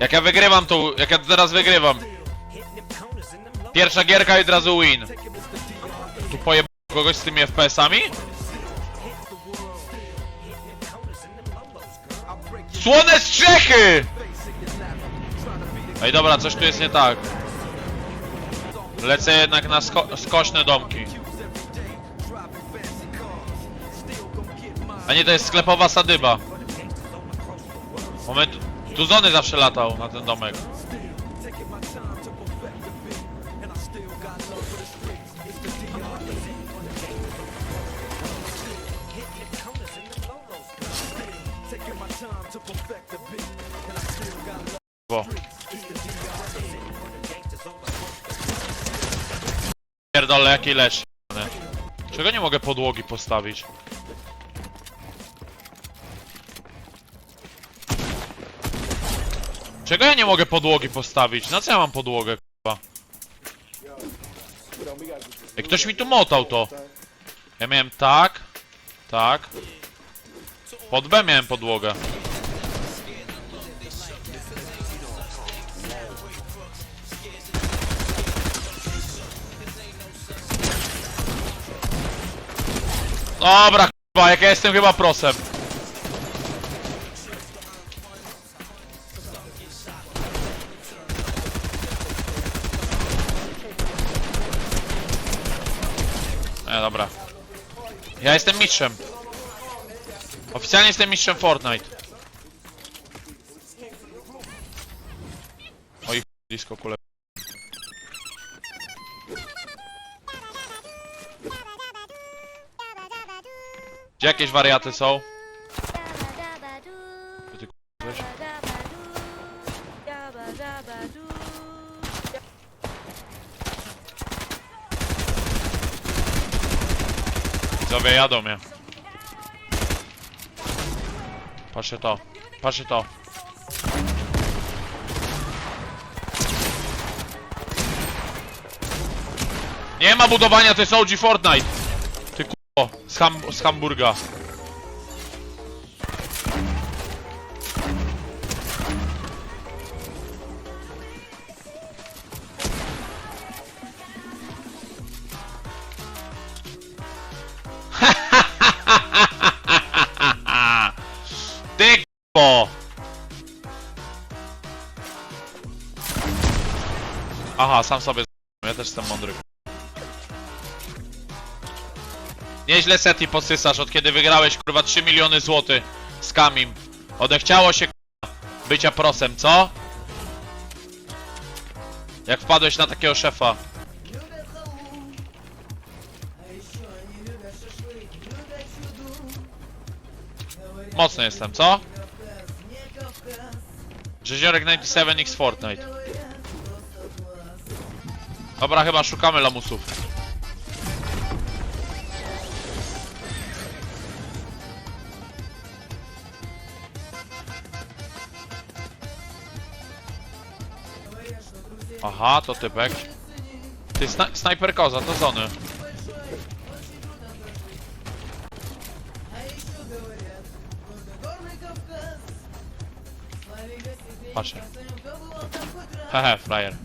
Jak ja wygrywam to, jak ja teraz wygrywam. Pierwsza gierka i od razu win. Tu pojeb kogoś z tymi FPS-ami? Słone strzechy! Ej dobra, coś tu jest nie tak. Lecę jednak na sko skośne domki. A nie, to jest sklepowa sadyba. Moment, tu Zony zawsze latał na ten domek. Bo. Pierdolę, jaki lecz. Czego nie mogę podłogi postawić? Czego ja nie mogę podłogi postawić? Na co ja mam podłogę, k***a? Ej, ktoś mi tu motał to. Ja miałem tak, tak. Pod B miałem podłogę. Dobra, k***a, jak ja jestem chyba prosem. E, dobra. Ja jestem mistrzem. Oficjalnie jestem mistrzem Fortnite. Oj, disco kule. Gdzie jakieś wariaty są? Widzowie jadą mnie. Patrzcie to. Patrzcie to. Nie ma budowania, to jest OG Fortnite. Ty k***o, z, ham z Hamburga. Nieźle seti posysasz od kiedy wygrałeś kurwa 3 miliony złotych z Kamim. Odechciało się kurwa bycia prosem, co? Jak wpadłeś na takiego szefa? Mocny jestem, co? Rzeziorek 97x Fortnite. Dobra, chyba szukamy lamusów. Aha, to typek. Ty, sna snajper koza, to zony. Patrzcie. Hehe, frajer.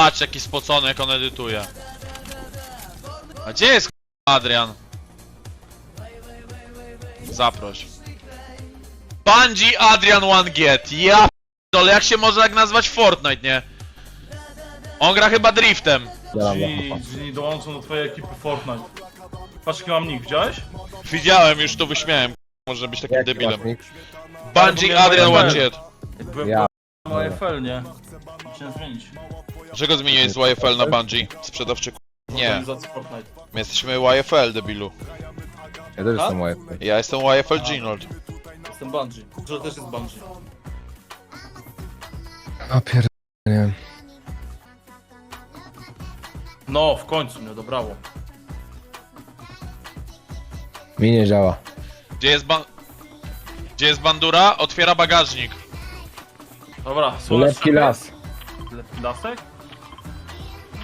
Patrz jaki spocony jak on edytuje. A gdzie jest k***a, Adrian? Zaproś. Bungie Adrian One Get. Ja dole jak się może tak nazwać Fortnite, nie? On gra chyba driftem. Czyli dołączą do twojej ekipy Fortnite. Patrz jaki mam nick, widziałeś? Widziałem, już to wyśmiałem. Może być takim Jaki debilem. masz nick? Bungie Adrian One Get. Byłem Ja. Na YFL, nie? Musiałem zmienić. Dlaczego zmieniłeś z YFL na Bungie? Sprzedawczy Nie, Fortnite. my jesteśmy YFL, debilu. Ja też A? jestem moje. Ja jestem YFL Ginold. Jestem Bungie. Że też jest Bungie. A pier... nie wiem. No, w końcu mnie dobrało. Mi nie działa. Gdzie jest ban... Gdzie jest bandura? Otwiera bagażnik. Dobra, słoneczko. lepki las. Lepki lasek?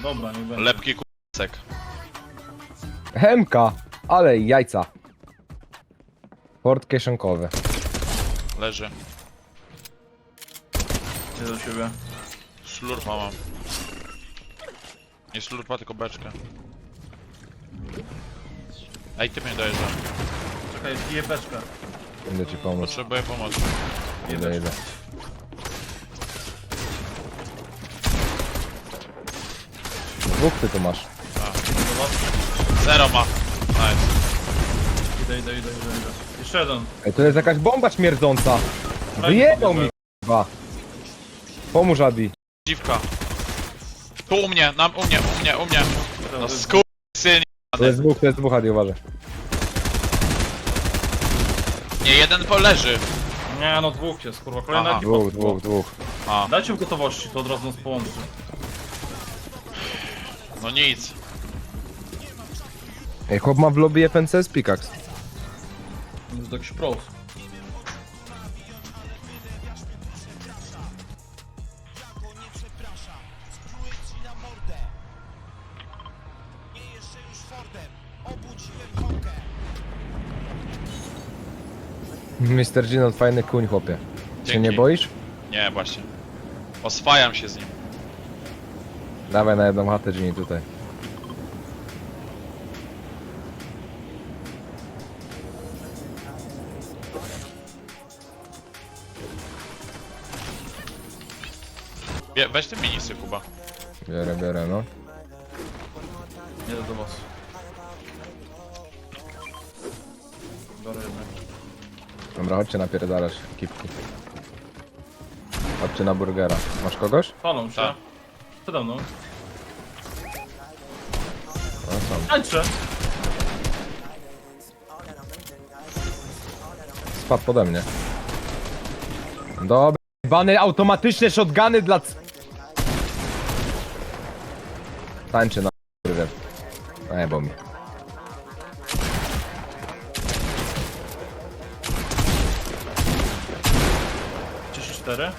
Dobra, nie będzie. Lepki kusek. Hemka, ale jajca. Port kieszonkowy. Leży. Nie do siebie. Slurpa mam. Nie slurpa, tylko beczkę. Ej, ty mnie dojeżdża. Czekaj, piję beczkę. Będę ci pomóc. Potrzebuję pomocy. Idę, idę. Dwóch ty tu masz. Zobacz. Zero ma. Nice. Idę, idę, idę, idę, idę. Jeszcze jeden. Ej, to jest jakaś bomba śmierdząca. Wyjebał mi k***wa. Pomóż Adi. Dziwka. Tu u mnie, na, u mnie, u mnie, u mnie. No skur... syn. To jest dwóch, to jest dwóch Adi, uważaj. Nie, jeden poleży. Nie, no dwóch jest, kurwa. Kolejna Aha. ekipa. Dwóch, dwóch, dwóch. A, Dajcie w gotowości, to od razu nas połączy. No nic. Ej, chłop ma w lobby FNC z Pickaxe. To jest jakiś pros. Mr. Gino, fajny kuń, chłopie. Się Dzięki. nie boisz? Nie, właśnie. Oswajam się z nim. Dawaj na jedną chatę, Gini, tutaj. Bie, weź te minisy, Kuba. Biorę, biorę, no. Jedę do was. Biorę jednak. Dobra, chodźcie napierdalać ekipki. Chodźcie na burgera. Masz kogoś? Palą się. Tak. Przede mną. Wracam. Tańczę! Spadł pode mnie. Dobra. Bany automatyczne shotguny dla... c- na. Nie, bo mi. Cieszę 4.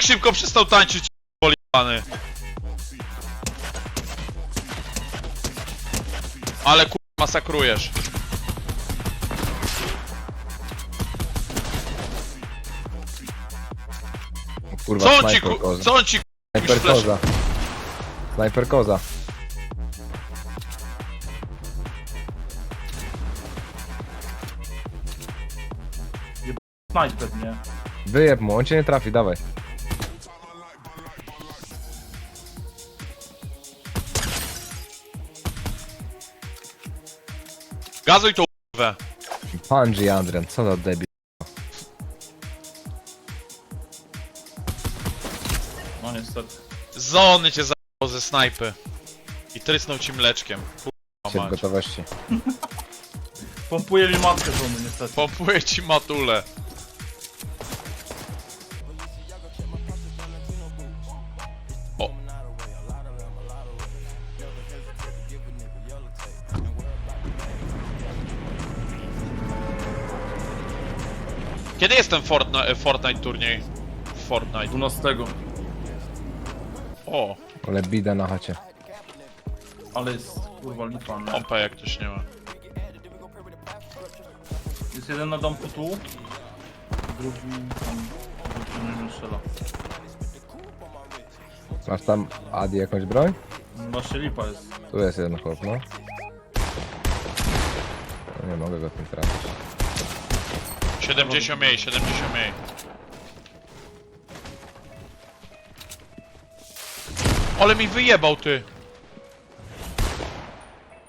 tak szybko przestał tańczyć, polibany? Ale ku... masakrujesz. Kurwa, Co on ci snajper ku... koza. Co on ci ku... Snajper flash- koza. Snajper koza. Snajper, nie? Wyjeb mu, on cię nie trafi, dawaj. Gazuj tą k***wę. Punji Adrian, co za debil. No niestety. Zony cię za***ał ze snajpy. I trysnął ci mleczkiem. Się w Kurwa mać. gotowości. Pompuje mi matkę żony, niestety. Pompuję ci matulę. Kiedy jest ten Fortnite, Fortnite turniej? Fortnite. 12. O, Ale bida na chacie. Ale jest kurwa lipa, nie? pompę jak ktoś nie ma. Jest jeden na domku tu. Drugi tam. Drugi nie strzela. Masz tam Adi jakąś broń? Właśnie lipa jest. Tu jest jeden chłop, no. no nie mogę go tym trafić. 70 mniej, 70 mniej. Ale mi wyjebał ty.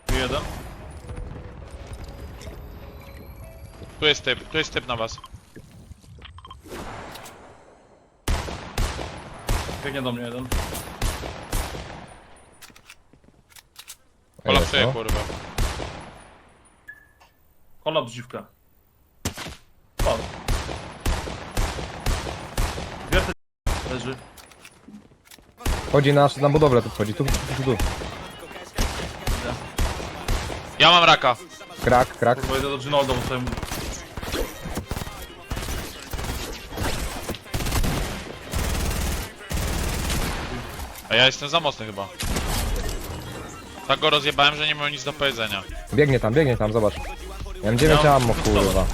Tu jeden. Tu jest typ, tu jest typ na was. Biegnie do mnie jeden. Kolapsuję no. kurwa. Kolaps dziwka. Wiertę leży. Chodzi na, na budowlę, tu wchodzi, tu, tu, tu, tu. Ja mam raka. Krak, krak. Kurwa, idę do Ginolda, bo sobie... A ja jestem za mocny chyba. Tak go rozjebałem, że nie miał nic do powiedzenia. Biegnie tam, biegnie tam, zobacz. Ja mam 9 Ja- ammo, kurwa.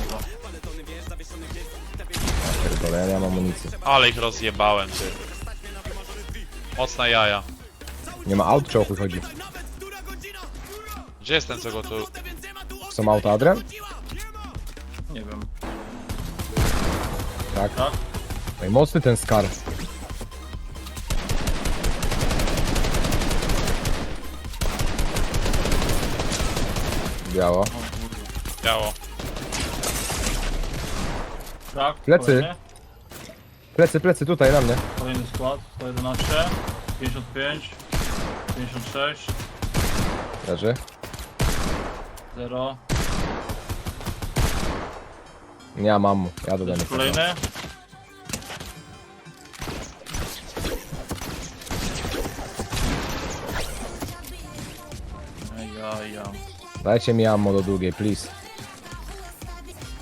Pierdolę, ja nie mam amunicji. Ale ich rozjebałem, ty. Mocna jaja. Nie ma aut, czy o chuj chodzi? Gdzie jest ten, co go tu... Są auta Adrian? Nie wiem. Tak. Tak? Ej, mocny ten skar. Biało. Biało. Tak, Plecy. kolejny. Plecy, plecy, tutaj na mnie. Kolejny skład, 111, 55, 56, Leży. 0, Nie mam ammo, jadę do Leży niego. kolejny. Ejaja. Dajcie mi ammo do długiej, please.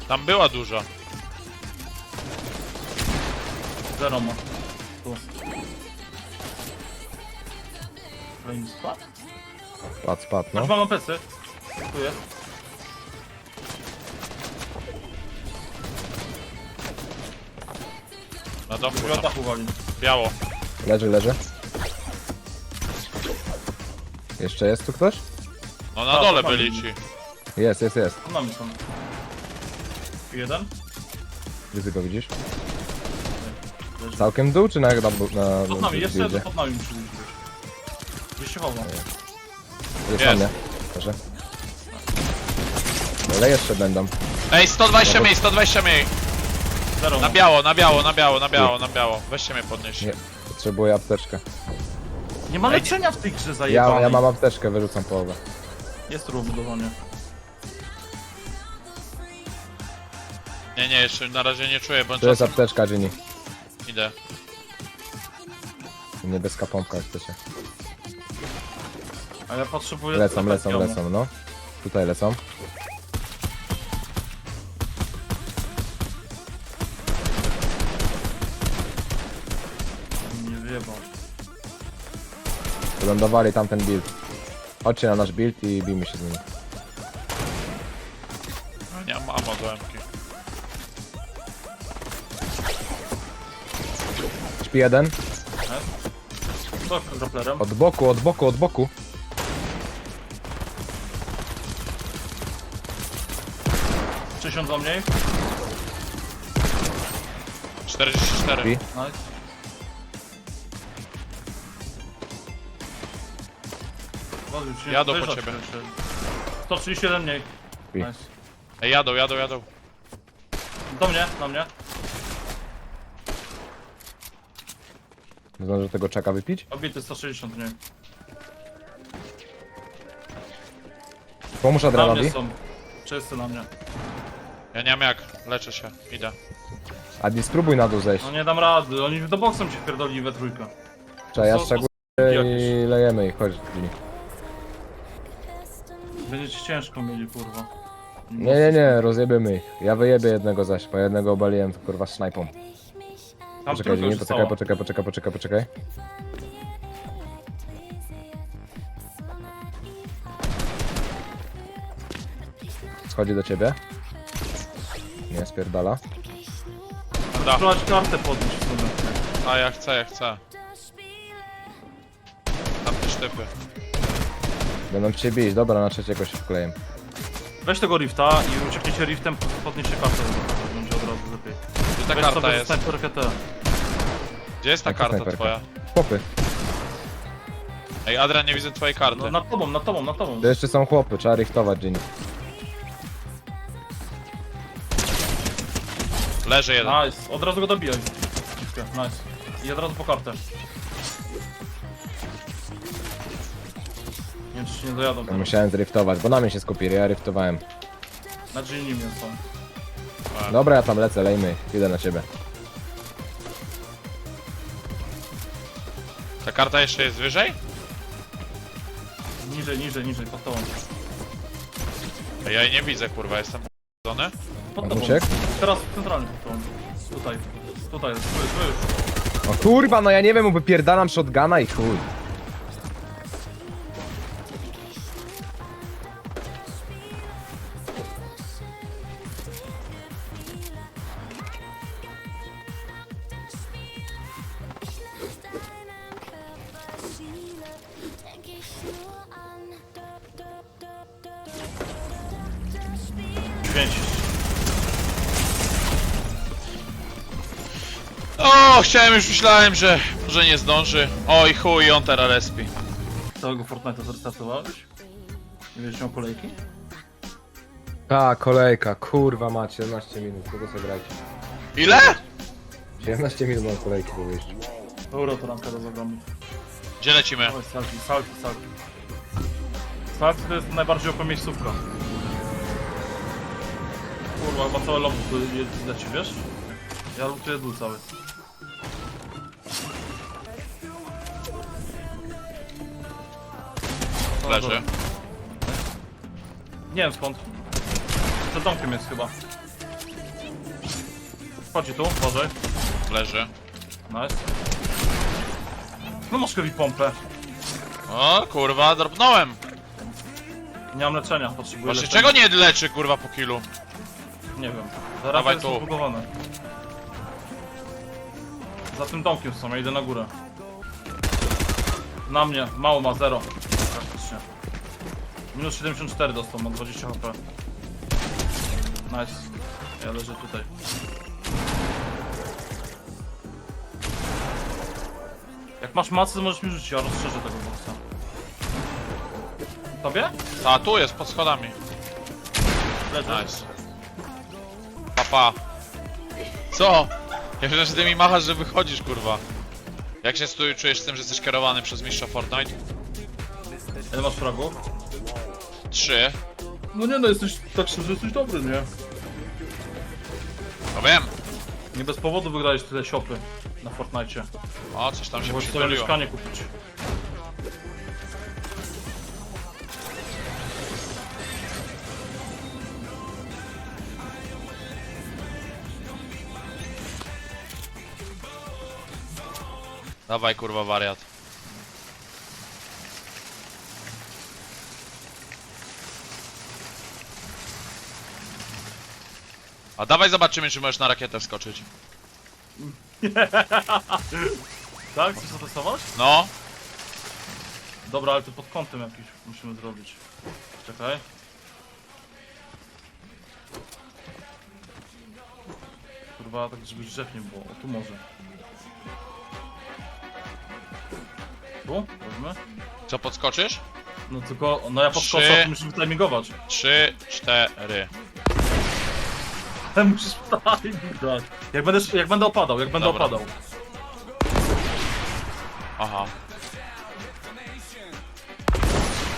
Tam była dużo. Zero ma. Tu. Kolejny skład? Spadł, spadł, no. Masz mam plecy. Tu jest. Na domu. Drugi Tam. dachu wali. Biało. Leży, leży. Jeszcze jest tu ktoś? No na Tak, dole byli ci. Jest, jest, jest. Pod nami są. Jeden. Ty go widzisz? Leży. Całkiem dół, czy na... na, na, Pod na nami, jeszcze jeden pod nami musi być. Gdzieś się chowa. Jest. Proszę. Ale jeszcze będą. Ej, 120 mniej, 120 mniej. Zero Na biało, na biało, na biało, na biało, na biało. Weźcie mnie podnieść. Nie. Potrzebuję apteczkę. Nie ma leczenia w tej grze Ja, zajebanej. ja mam apteczkę, wyrzucam połowę. Jest tu budowanie. Nie, nie, jeszcze na razie nie czuję, bo To jest czasem apteczka, Ginny. Idę. Niebieska pompka, jak chcecie. A ja potrzebuję... Lecą, lecą, lecą, no. Tutaj lecą. Nie wyjebał. Wylądowali tamten build. Chodźcie na nasz build i bijmy się z nimi. No, Nie mam ammo do MK. Jeden. Co z Dopplerem? Od boku, od boku, od boku. Tysiąc za mniej. 44. Śpi. Nice. Jadą po dojeżdżać ciebie. jeszcze. 131 mniej. Śpi. Nice. Ej, jadą, jadą, jadą. Do mnie, na mnie. Zdążę tego czeka wypić? Obity 160 mniej. Pomóż Na Adrianowi. mnie są. Wszyscy na mnie. Ja nie mam jak, leczę się, idę. Adi, spróbuj na dół zejść. No nie dam rady, oni do boksem cię wpierdolili we trójkę. Cześć, ja są- szczególnie jakieś. i lejemy ich, chodź. Ginny. Będziecie ciężko mieli, kurwa. Nie, nie, nie, rozjebiemy ich. Ja wyjebię jednego zaś, bo jednego obaliłem kurwa snajpą. Tam Poczekaj, już poczekaj, poczekaj, poczekaj, poczekaj, poczekaj. Schodzi do ciebie. Nie, spierdala. Da. Spróbować kartę podnieść w sumie. A ja chcę, ja chcę. Tam te sztypy. Będą cię bić, dobra, na trzeciego się wkleję. Weź tego rifta i uciekniecie riftem, podnieście kartę. Będzie od razu lepiej. Gdzie ta Weź karta sobie jest? snajperkę. Gdzie jest ta Jaka karta snajperka? twoja? Chłopy, Ej, Adrian, nie widzę twojej karty. No nad tobą, nad tobą, nad tobą. to jeszcze są chłopy, trzeba riftować Ginny. Leży jeden. Nice, od razu go dobijaj. Dziwkę, Nice. I od razu po kartę. Nie wiem czy się nie dojadą. teraz. Musiałem zriftować, bo na mnie się skupili, ja riftowałem. Na Genie mnie są. Dobra, ja tam lecę, lejmy. Idę na ciebie. Ta karta jeszcze jest wyżej? Niżej, niżej, niżej, pod tobą. Ej, Ja jej nie widzę, kurwa, jestem p***ony. Pod tobą. uciekł? Teraz centralnie pod tobą. Tutaj. Tutaj jest, tu jest, tu jest. O kurwa, no ja nie wiem, wypierdalam shotguna i chuj. Pięć. O, chciałem już, myślałem, że może nie zdąży. Oj chuj, on teraz respi. Całego Fortnite'a zrestartowałeś? Nie miał kolejki? A, kolejka, kurwa mać, 17 minut, kogo sobie grać? Ile? 17 minut mam kolejki do wyjścia. Euro to ramka do zagramy. Gdzie lecimy? Oj, salki, salki, salki. Salki to jest najbardziej opa miejscówka. Kurwa, chyba całe lobby tu jest ciebie, wiesz? Ja lutuję dół cały. Leży. dobra. Nie wiem skąd. Przed domkiem jest chyba. Chodzi tu, uważaj. Leży. Nice. No masz heavy pompę. O, kurwa, drobnąłem. Nie mam leczenia, potrzebuję Właśnie leczenia. czego nie leczy, kurwa, po killu? Nie wiem. Zaraz Dawaj jest tu. zbugowane. Za tym domkiem są, ja idę na górę. Na mnie, mało ma, zero. Praktycznie. Minus 74 dostał, ma 20 HP. Nice. Ja leżę tutaj. Jak masz macy, to możesz mi rzucić, ja rozszerzę tego boksa. Tobie? A, tu jest, pod schodami. Leży. Nice. Papa. Co? Ja myślę, że ty mi machasz, że wychodzisz, kurwa. Jak się tu czujesz z tym, że jesteś kierowany przez mistrza Fortnite? Ile masz fragów? Trzy. No nie no, jesteś tak szczerze, jesteś dobry, nie? No wiem. Nie bez powodu wygrałeś tyle siopy na Fortnite. O, coś tam się Możesz sobie przytuliło. mieszkanie kupić. Dawaj, kurwa, wariat. A dawaj zobaczymy, czy możesz na rakietę wskoczyć. Tak? Chcesz zatestować? No. Dobra, ale to pod kątem jakiś musimy zrobić. Czekaj. Kurwa, tak żeby drzew nie było. O, tu może. Weźmy? Co, podskoczysz? No tylko, no ja podskoczę, Trzy. a ty musisz timingować. Trzy, cztery. Ale musisz timing dać. Jak będę, jak będę opadał, jak będę Dobra. opadał. Aha.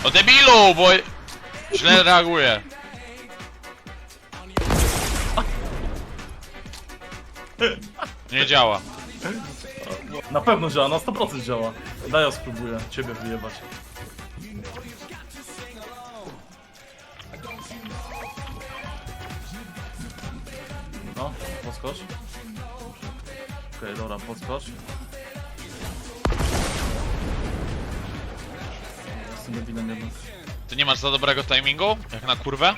No debilu, bo źle reaguje. Nie działa. Na pewno działa, na 100% działa. Daj ja spróbuję ciebie wyjebać. No, podskocz. Okej, dobra, podskocz. Jestem debilem jednak. Ty nie masz za dobrego timingu? Jak na kurwę?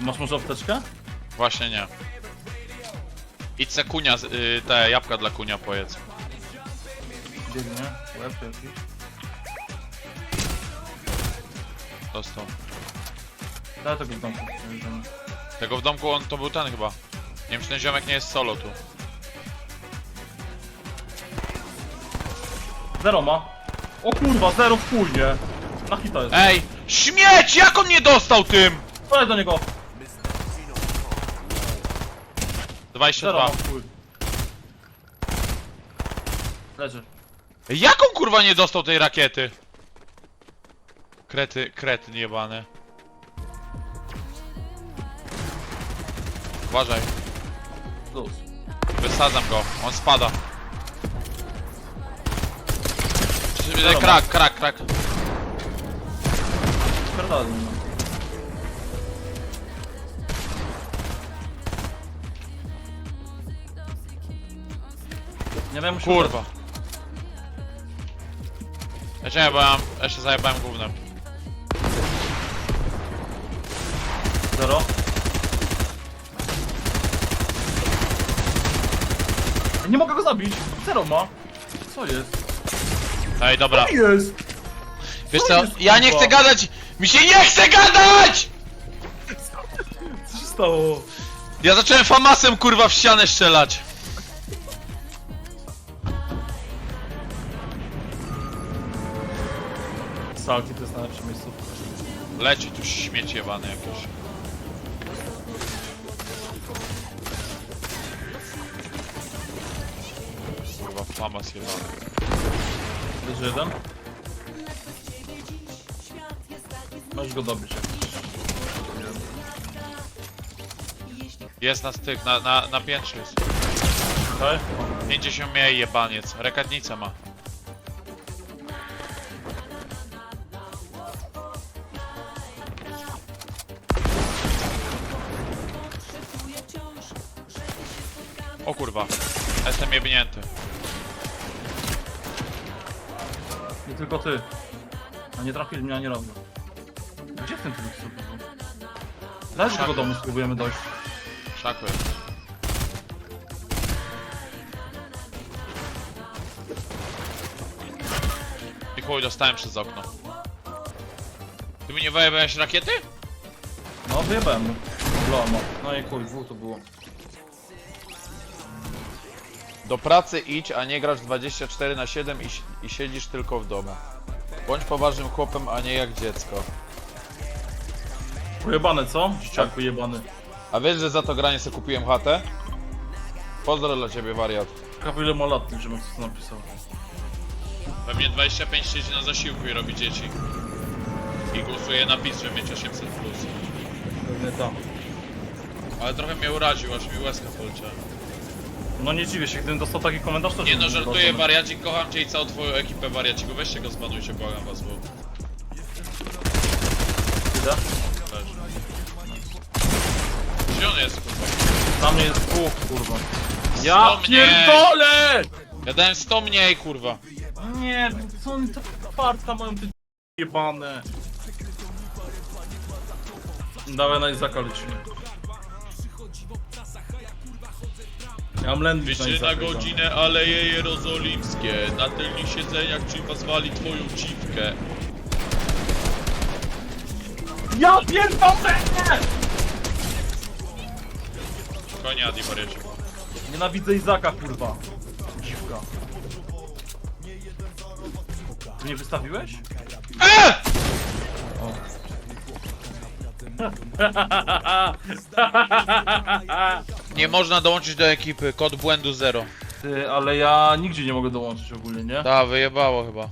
Masz może apteczkę? Właśnie nie. Idź se kunia, y, te jabłka dla kunia pojedz. Biegnie, łeb jakiś. Dostał. Daj tego w domku. Tego w domku on to był ten chyba. Nie wiem czy ten ziomek nie jest solo tu. Zero ma. O kurwa, zero w chuj, nie? Na hita jest. Ej! Śmieć! Jak on nie dostał tym? Daj do niego! Zero 22. ma w chuj. Leży. Jak on kurwa nie dostał tej rakiety? Krety, krety jebane. Uważaj. Plus. Wysadzam go. On spada. Krak, krak, krak. Spierdalaj no. Nie wiem, Kurwa. Jeszcze nie, bo ja jeszcze zajebałem gównem. Zero. Nie mogę go zabić. Zero ma. Co jest? Ej, dobra. Co jest? Wiesz Co co, jest, ja nie kurwa? chcę gadać! Mi się nie chce gadać! Co się stało? Ja zacząłem famasem kurwa w ścianę strzelać. Salki to jest najlepsze miejscówka. Leci tu śmieć jebany jakiś. Kurwa, famas jebany. Jest jeden. Możesz go dobić. Jest na styk, na, na, na piętrze jest. Okej? 50 miał jebaniec, rekadnicę ma. Jebnięty. Nie tylko ty. A nie trafili mnie ani razu. Gdzie ten tryb sobie był? Daj do domu spróbujemy dojść. Jest. I chuj, dostałem przez okno. Ty mi nie wyjebałeś rakiety? No wyjebałem mu. Lomo. No i chuj, dwóch to było. Do pracy idź, a nie grasz 24 na 7 i, i siedzisz tylko w domu. Bądź poważnym chłopem, a nie jak dziecko. Pojebane co? Dzieciaku jebany. A wiesz, że za to granie sobie kupiłem chatę? Pozdro dla ciebie, wariat. Ciekawe ile ma lat, żeby coś napisał. Pewnie 25 siedzi na zasiłku i robi dzieci. I głosuje na PiS, żeby mieć 800+. Plus. Pewnie tam. Ale trochę mnie uraził, aż mi łezka poleciała. No nie dziwię się, gdybym dostał taki komentarz to Nie no, żartuję, wariacik, kocham cię i całą twoją ekipę wariaciku. Weźcie go, zbanujcie, błagam was, bo Idę. leży. Gdzie on jest, kurwa? Tam jest dwóch, kurwa. Sto Ja mniej. pierdolę! Ja dałem 100 mniej, kurwa. Nie, co oni tak farta mają te jebane. Dawaj na Izaka lecimy. Ja mam lędź 200 na godzinę, Aleje Jerozolimskie. Na tylnych siedzeniach czy was wali twoją dziwkę. Ja pierdolę! Konia, Adi, wariaciku. Nienawidzę Izaka, kurwa. Dziwka. Ty nie wystawiłeś? E! Nie można dołączyć do ekipy, kod błędu 0. Ty, ale ja nigdzie nie mogę dołączyć ogólnie, nie? Da, wyjebało chyba.